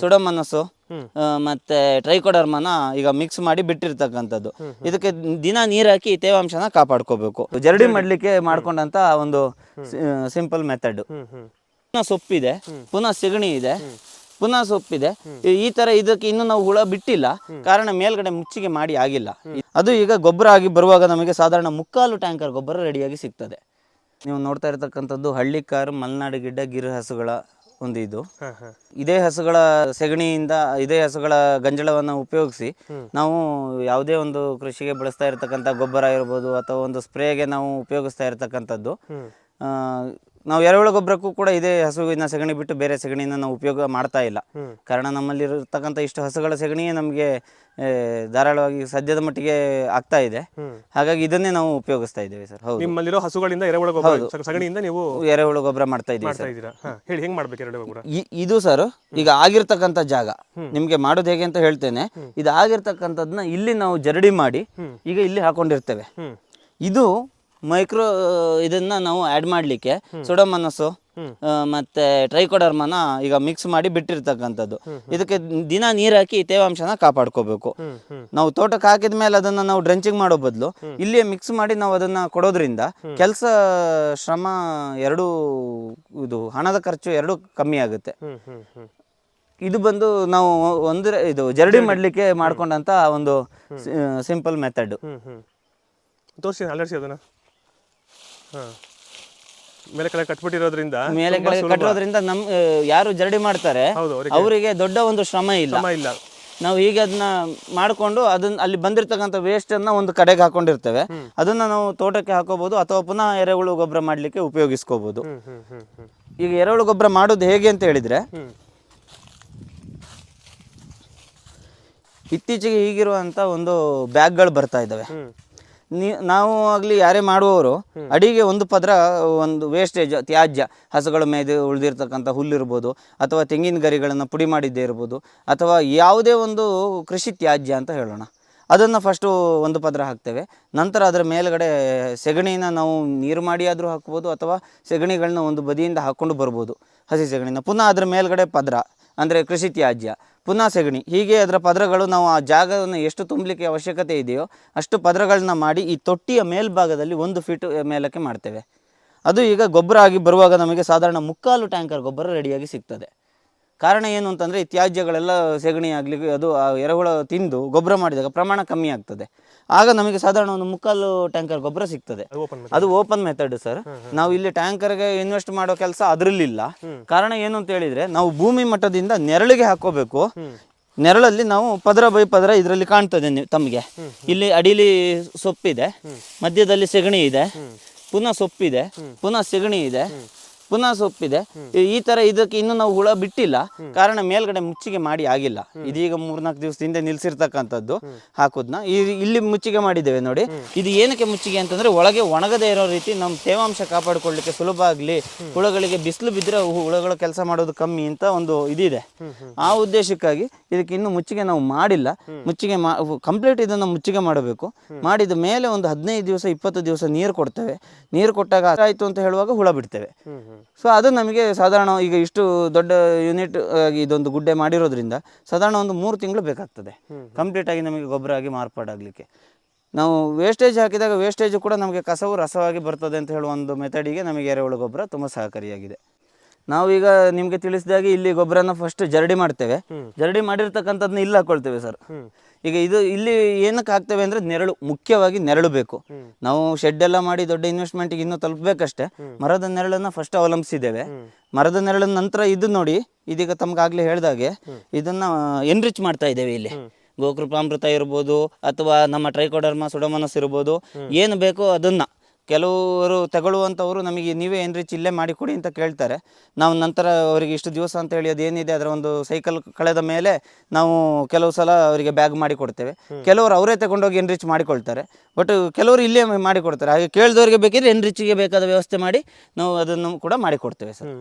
ಸುಡಮನಸ್ಸು ಮತ್ತೆ ಟ್ರೈಕೋಡರ್ಮನ ಈಗ ಮಿಕ್ಸ್ ಮಾಡಿ ಬಿಟ್ಟಿರ್ತಕ್ಕಂಥದ್ದು. ಇದಕ್ಕೆ ದಿನ ನೀರ್ ಹಾಕಿ ತೇವಾಂಶನ ಕಾಪಾಡ್ಕೋಬೇಕು. ಜರಡಿ ಮಾಡ್ಲಿಕ್ಕೆ ಮಾಡ್ಕೊಂಡಂತ ಒಂದು ಸಿಂಪಲ್ ಮೆಥಡ್ ಪುನಃ ಸೊಪ್ಪಿದೆ ಪುನಃ ಸಿಗಣಿ ಇದೆ ಪುನಃ ಸೊಪ್ಪಿದೆ. ಈ- ಈ ತರ ಇದಕ್ಕೆ ಇನ್ನು ನಾವು ಹುಳ ಬಿಟ್ಟಿಲ್ಲ. ಕಾರಣ ಮೇಲ್ಗಡೆ ಮುಚ್ಚಿಗೆ ಮಾಡಿ ಆಗಿಲ್ಲ. ಅದು ಈಗ ಗೊಬ್ಬರ ಆಗಿ ಬರುವಾಗ ನಮಗೆ ಸಾಧಾರಣ ಮುಕ್ಕಾಲು ಟ್ಯಾಂಕರ್ ಗೊಬ್ಬರ ರೆಡಿಯಾಗಿ ಸಿಗ್ತದೆ. ನೀವು ನೋಡ್ತಾ ಇರತಕ್ಕಂಥದ್ದು ಹಳ್ಳಿಕಾರ್ ಮಲೆನಾಡು ಗಿಡ್ಡ ಗಿರಿ ಹಸುಗಳ ಒಂದು ಇದು ಇದೇ ಹಸುಗಳ ಸೆಗಣಿಯಿಂದ ಇದೇ ಹಸುಗಳ ಗಂಜಳವನ್ನು ಉಪಯೋಗಿಸಿ ನಾವು ಯಾವುದೇ ಒಂದು ಕೃಷಿಗೆ ಬಳಸ್ತಾ ಇರತಕ್ಕಂಥ ಗೊಬ್ಬರ ಇರ್ಬೋದು ಅಥವಾ ಒಂದು ಸ್ಪ್ರೇಗೆ ನಾವು ಉಪಯೋಗಿಸ್ತಾ ಇರತಕ್ಕಂಥದ್ದು. ಆ, ನಾವು ಎರೆಹುಳ ಗೊಬ್ಬರಕ್ಕೂ ಕೂಡ ಇದೇ ಹಸುವಿನ ಸಗಣಿ ಬಿಟ್ಟು ಬೇರೆ ಸೆಗಣಿನ ನಾವು ಉಪಯೋಗ ಮಾಡ್ತಾ ಇಲ್ಲ. ಕಾರಣ ನಮ್ಮಲ್ಲಿ ಇರತಕ್ಕಂಥ ಇಷ್ಟು ಹಸುಗಳ ಸೆಗಣಿಯೇ ನಮಗೆ ಧಾರಾಳವಾಗಿ ಸದ್ಯದ ಮಟ್ಟಿಗೆ ಆಗ್ತಾ ಇದೆ. ಹಾಗಾಗಿ ಇದನ್ನೇ ನಾವು ಉಪಯೋಗಿಸ್ತಾ ಇದ್ದೇವೆ ಸರ್. ಹೌದು. ನಿಮ್ಮಲ್ಲಿರೋ ಹಸುಗಳಿಂದ ಎರೆಹುಳ ಗೊಬ್ಬರ ಸಗಣಿಯಿಂದ ನೀವು ಎರೆಹುಳ ಗೊಬ್ಬರ ಮಾಡ್ತಾ ಇದ್ದೀವಿ ಸರ್ ಹೇಳಿ ಹೆಂಗ್ ಮಾಡ್ಬೇಕು ಎರೆಹುಳ ಗೊಬ್ಬರ ಇ- ಇದು ಸರ್ ಈಗ ಆಗಿರ್ತಕ್ಕಂಥ ಜಾಗ. ನಿಮ್ಗೆ ಮಾಡೋದು ಹೇಗೆ ಅಂತ ಹೇಳ್ತೇನೆ. ಇದು ಆಗಿರ್ತಕ್ಕಂಥದ್ದನ್ನ ಇಲ್ಲಿ ನಾವು ಜರಡಿ ಮಾಡಿ ಈಗ ಇಲ್ಲಿ ಹಾಕೊಂಡಿರ್ತೇವೆ. ಇದು ಮೈಕ್ರೋ ಇದನ್ನ ನಾವು ಆ್ಯಡ್ ಮಾಡಲಿಕ್ಕೆ ಸುಡಮನಸ್ಸು ಮತ್ತೆ ಟ್ರೈಕೋಡರ್ಮನ ಈಗ ಮಿಕ್ಸ್ ಮಾಡಿ ಬಿಟ್ಟಿರ್ತಕ್ಕಂಥದ್ದು. ಇದಕ್ಕೆ ದಿನ ನೀರ್ ಹಾಕಿ ತೇವಾಂಶನ ಕಾಪಾಡ್ಕೋಬೇಕು. ನಾವು ತೋಟಕ್ಕೆ ಹಾಕಿದ ಮೇಲೆ ಅದನ್ನ ನಾವು ಡ್ರೆಂಚಿಂಗ್ ಮಾಡೋ ಬದಲು ಇಲ್ಲಿಯೇ ಮಿಕ್ಸ್ ಮಾಡಿ ನಾವು ಅದನ್ನ ಕೊಡೋದ್ರಿಂದ ಕೆಲಸ ಶ್ರಮ ಎರಡೂ ಇದು ಹಣದ ಖರ್ಚು ಎರಡು ಕಮ್ಮಿ ಆಗುತ್ತೆ. ಇದು ಬಂದು ನಾವು ಒಂದು ಇದು ಜರಡಿ ಮಾಡ್ಲಿಕ್ಕೆ ಮಾಡ್ಕೊಂಡಂತ ಒಂದು ಸಿಂಪಲ್ ಮೆಥಡ್ ತೋರಿಸಿ ಅಲರ್ಸಿ ಅದನ್ನ. ಮೇಲೆ ಕೆಳಗೆ ಕಟ್ಬಿಟ್ಟಿರೋದ್ರಿಂದ ಮೇಲೆ ಕೆಳಗೆ ಕಟ್ಟಿರೋದ್ರಿಂದ ನಮ್ ಯಾರು ಜರಡಿ ಮಾಡ್ತಾರೆ ಹೌದು ಅವರಿಗೆ ಅವರಿಗೆ ದೊಡ್ಡ ಒಂದು ಶ್ರಮ ಇಲ್ಲ. ಶ್ರಮ ಇಲ್ಲ. ನಾವು ಈಗ ಅದನ್ನ ಮಾಡ್ಕೊಂಡು ಅದನ್ನ ಅಲ್ಲಿ ಬಂದಿರತಕ್ಕಂಥ ವೇಸ್ಟ್ ಅನ್ನ ಒಂದು ಕಡೆಗೆ ಹಾಕೊಂಡಿರ್ತೇವೆ. ಅದನ್ನ ನಾವು ತೋಟಕ್ಕೆ ಹಾಕೋಬಹುದು ಅಥವಾ ಪುನಃ ಎರೆಹುಳು ಗೊಬ್ಬರ ಮಾಡ್ಲಿಕ್ಕೆ ಉಪಯೋಗಿಸ್ಕೋಬಹುದು. ಈಗ ಎರೆಹುಳು ಗೊಬ್ಬರ ಮಾಡೋದು ಹೇಗೆ ಅಂತ ಹೇಳಿದ್ರೆ ಇತ್ತೀಚೆಗೆ ಈಗಿರುವಂತ ಒಂದು ಬ್ಯಾಗ್ಗಳು ಬರ್ತಾ ಇದ್ದಾವೆ. ನೀ ನಾವು ಆಗಲಿ ಯಾರೇ ಮಾಡುವವರು ಅಡಿಗೆ ಒಂದು ಪದ್ರ ಒಂದು ವೇಸ್ಟೇಜ್ ತ್ಯಾಜ್ಯ ಹಸುಗಳ ಮೇಲೆ ಉಳಿದಿರ್ತಕ್ಕಂಥ ಹುಲ್ಲಿರ್ಬೋದು ಅಥವಾ ತೆಂಗಿನ ಗರಿಗಳನ್ನು ಪುಡಿ ಮಾಡಿದ್ದೇ ಇರ್ಬೋದು ಅಥವಾ ಯಾವುದೇ ಒಂದು ಕೃಷಿ ತ್ಯಾಜ್ಯ ಅಂತ ಹೇಳೋಣ. ಅದನ್ನು ಫಸ್ಟು ಒಂದು ಪದ್ರ ಹಾಕ್ತೇವೆ. ನಂತರ ಅದರ ಮೇಲ್ಗಡೆ ಸೆಗಣಿನ ನಾವು ನೀರು ಮಾಡಿ ಆದರೂ ಹಾಕ್ಬೋದು ಅಥವಾ ಸೆಗಣಿಗಳನ್ನ ಒಂದು ಬದಿಯಿಂದ ಹಾಕ್ಕೊಂಡು ಬರ್ಬೋದು ಹಸಿ ಸೆಗಣಿನ. ಪುನಃ ಅದರ ಮೇಲ್ಗಡೆ ಪದರ. ಅಂದರೆ ಕೃಷಿ ತ್ಯಾಜ್ಯ, ಪುನಃ ಸೆಗಣಿ. ಹೀಗೆ ಅದರ ಪದರಗಳು ನಾವು ಆ ಜಾಗವನ್ನು ಎಷ್ಟು ತುಂಬಲಿಕ್ಕೆ ಅವಶ್ಯಕತೆ ಇದೆಯೋ ಅಷ್ಟು ಪದರಗಳನ್ನ ಮಾಡಿ ಈ ತೊಟ್ಟಿಯ ಮೇಲ್ಭಾಗದಲ್ಲಿ ಒಂದು ಫೀಟ್ ಮೇಲಕ್ಕೆ ಮಾಡ್ತೇವೆ. ಅದು ಈಗ ಗೊಬ್ಬರ ಆಗಿ ಬರುವಾಗ ನಮಗೆ ಸಾಧಾರಣ ಮುಕ್ಕಾಲು ಟ್ಯಾಂಕರ್ ಗೊಬ್ಬರ ರೆಡಿಯಾಗಿ ಸಿಗ್ತದೆ. ಕಾರಣ ಏನು ಅಂತಂದರೆ ಈ ತ್ಯಾಜ್ಯಗಳೆಲ್ಲ ಸೆಗಣಿ ಆಗಲಿ ಅದು ಆ ಎರೆಹುಳ ತಿಂದು ಗೊಬ್ಬರ ಮಾಡಿದಾಗ ಪ್ರಮಾಣ ಕಮ್ಮಿ ಆಗ್ತದೆ. ಆಗ ನಮಗೆ ಸಾಧಾರಣ ಒಂದು ಮುಕ್ಕಾಲು ಟ್ಯಾಂಕರ್ ಗೊಬ್ಬರ ಸಿಗ್ತದೆ. ಅದು ಓಪನ್ ಮೆಥಡ್ ಸರ್ ನಾವು ಇಲ್ಲಿ ಟ್ಯಾಂಕರ್ಗೆ ಇನ್ವೆಸ್ಟ್ ಮಾಡೋ ಕೆಲಸ ಅದರಲ್ಲಿಲ್ಲ. ಕಾರಣ ಏನು ಅಂತ ಹೇಳಿದ್ರೆ ನಾವು ಭೂಮಿ ಮಟ್ಟದಿಂದ ನೆರಳಿಗೆ ಹಾಕೋಬೇಕು. ನೆರಳಲ್ಲಿ ನಾವು ಪದರ ಬೈ ಪದರ ಇದರಲ್ಲಿ ಕಾಣ್ತದೆ ತಮಗೆ. ಇಲ್ಲಿ ಅಡಿಲಿ ಸೊಪ್ಪಿದೆ. ಮಧ್ಯದಲ್ಲಿ ಸೆಗಣಿ ಇದೆ. ಪುನಃ ಸೊಪ್ಪಿದೆ. ಪುನಃ ಸೆಗಣಿ ಇದೆ. ಪುನಃ ಸೊಪ್ಪಿದೆ ಈ- ತರ ಇದಕ್ಕೆ ಇನ್ನು ನಾವು ಹುಳ ಬಿಟ್ಟಿಲ್ಲ. ಕಾರಣ ಮೇಲ್ಗಡೆ ಮುಚ್ಚಿಗೆ ಮಾಡಿ ಆಗಿಲ್ಲ. ಇದೀಗ ಮೂರ್ನಾಲ್ಕು ದಿವಸದಿಂದ ನಿಲ್ಸಿರ್ತಕ್ಕಂಥದ್ದು ಹಾಕೋದ್ನ. ಇಲ್ಲಿ ಮುಚ್ಚಿಗೆ ಮಾಡಿದ್ದೇವೆ ನೋಡಿ. ಇದು ಏನಕ್ಕೆ ಮುಚ್ಚಿಗೆ ಅಂತಂದ್ರೆ ಒಳಗೆ ಒಣಗದೇ ಇರೋ ರೀತಿ ನಮ್ಮ ತೇವಾಂಶ ಕಾಪಾಡಿಕೊಳ್ಳಿಕ್ಕೆ ಸುಲಭ ಆಗಲಿ. ಹುಳಗಳಿಗೆ ಬಿಸಿಲು ಬಿದ್ದರೆ ಹುಳಗಳು ಕೆಲಸ ಮಾಡೋದು ಕಮ್ಮಿ ಅಂತ ಒಂದು ಇದಿದೆ. ಆ ಉದ್ದೇಶಕ್ಕಾಗಿ ಇದಕ್ಕೆ ಇನ್ನು ಮುಚ್ಚಿಗೆ ನಾವು ಮಾಡಿಲ್ಲ. ಮುಚ್ಚಿಗೆ ಮಾ ಕಂಪ್ಲೀಟ್ ಇದನ್ನು ಮುಚ್ಚಿಗೆ ಮಾಡಬೇಕು. ಮಾಡಿದ ಮೇಲೆ ಒಂದು ಹದಿನೈದು ದಿವಸ ಇಪ್ಪತ್ತು ದಿವಸ ನೀರು ಕೊಡ್ತೇವೆ. ನೀರು ಕೊಟ್ಟಾಗ ಆಯಿತು ಅಂತ ಹೇಳುವಾಗ ಹುಳ ಬಿಡ್ತೇವೆ. ಸೊ ಅದು ನಮಗೆ ಸಾಧಾರಣ ಈಗ ಇಷ್ಟು ದೊಡ್ಡ ಯೂನಿಟ್ ಆಗಿ ಇದೊಂದು ಗುಡ್ಡೆ ಮಾಡಿರೋದ್ರಿಂದ ಸಾಧಾರಣ ಒಂದು ಮೂರು ತಿಂಗಳು ಬೇಕಾಗ್ತದೆ. ಕಂಪ್ಲೀಟ್ ಆಗಿ ನಮಗೆ ಗೊಬ್ಬರ ಆಗಿ ಮಾರ್ಪಾಡಾಗಲಿಕ್ಕೆ. ನಾವು ವೇಸ್ಟೇಜ್ ಹಾಕಿದಾಗ ವೇಸ್ಟೇಜ್ ಕೂಡ ನಮಗೆ ಕಸವು ರಸವಾಗಿ ಬರ್ತದೆ ಅಂತ ಹೇಳುವ ಒಂದು ಮೆಥಡಿಗೆ ನಮಗೆ ಎರೆಹುಳು ಗೊಬ್ಬರ ತುಂಬ ಸಹಕಾರಿಯಾಗಿದೆ. ನಾವೀಗ ನಿಮಗೆ ತಿಳಿಸಿದಾಗೆ ಇಲ್ಲಿ ಗೊಬ್ಬರನ ಫಸ್ಟ್ ಜರಡಿ ಮಾಡ್ತೇವೆ. ಜರಡಿ ಮಾಡಿರ್ತಕ್ಕಂಥದ್ನ ಇಲ್ಲಿ ಹಾಕೊಳ್ತೇವೆ ಸರ್ ಈಗ ಇದು ಇಲ್ಲಿ ಏನಕ್ಕೆ ಹಾಕ್ತೇವೆ ಅಂದ್ರೆ ನೆರಳು ಮುಖ್ಯವಾಗಿ ನೆರಳು ಬೇಕು. ನಾವು ಶೆಡ್ ಎಲ್ಲ ಮಾಡಿ ದೊಡ್ಡ ಇನ್ವೆಸ್ಟ್ಮೆಂಟ್ ಇನ್ನೂ ತಲುಪಬೇಕಷ್ಟೇ. ಮರದ ನೆರಳನ್ನ ಫಸ್ಟ್ ಅವಲಂಬಿಸಿದ್ದೇವೆ. ಮರದ ನೆರಳ ನಂತರ ಇದು ನೋಡಿ ಇದೀಗ ತಮ್ಗಾಗ್ಲೇ ಹೇಳ್ದಾಗೆ ಇದನ್ನ ಎನ್ರಿಚ್ ಮಾಡ್ತಾ ಇದ್ದೇವೆ ಇಲ್ಲಿ. ಗೋಕೃಪಾಮೃತ ಇರ್ಬೋದು ಅಥವಾ ನಮ್ಮ ಟ್ರೈಕೋಡರ್ಮ ಸುಡಮನಸ್ ಇರ್ಬೋದು ಏನು ಬೇಕೋ ಅದನ್ನ. ಕೆಲವರು ತಗೊಳ್ಳುವಂಥವ್ರು ನಮಗೆ ನೀವೇ ಎನ್ರಿಚ್ ಇಲ್ಲೇ ಮಾಡಿ ಕೊಡಿ ಅಂತ ಕೇಳ್ತಾರೆ. ನಾವು ನಂತರ ಅವರಿಗೆ ಇಷ್ಟು ದಿವಸ ಅಂತ ಹೇಳಿ ಅದೇನಿದೆ ಅದರ ಒಂದು ಸೈಕಲ್ ಕಳೆದ ಮೇಲೆ ನಾವು ಕೆಲವು ಸಲ ಅವರಿಗೆ ಬ್ಯಾಗ್ ಮಾಡಿ ಕೊಡ್ತೇವೆ. ಕೆಲವರು ಅವರೇ ತಗೊಂಡೋಗಿ ಎನ್ರಿಚ್ ಮಾಡಿಕೊಳ್ತಾರೆ ಬಟ್ ಕೆಲವರು ಇಲ್ಲೇ ಮಾಡಿಕೊಡ್ತಾರೆ ಹಾಗೆ ಕೇಳಿದವರಿಗೆ ಬೇಕಿದ್ರೆ ಎನ್ರಿಚ್ಗೆ ಬೇಕಾದ ವ್ಯವಸ್ಥೆ ಮಾಡಿ ನಾವು ಅದನ್ನು ಕೂಡ ಮಾಡಿಕೊಡ್ತೇವೆ ಸರ್.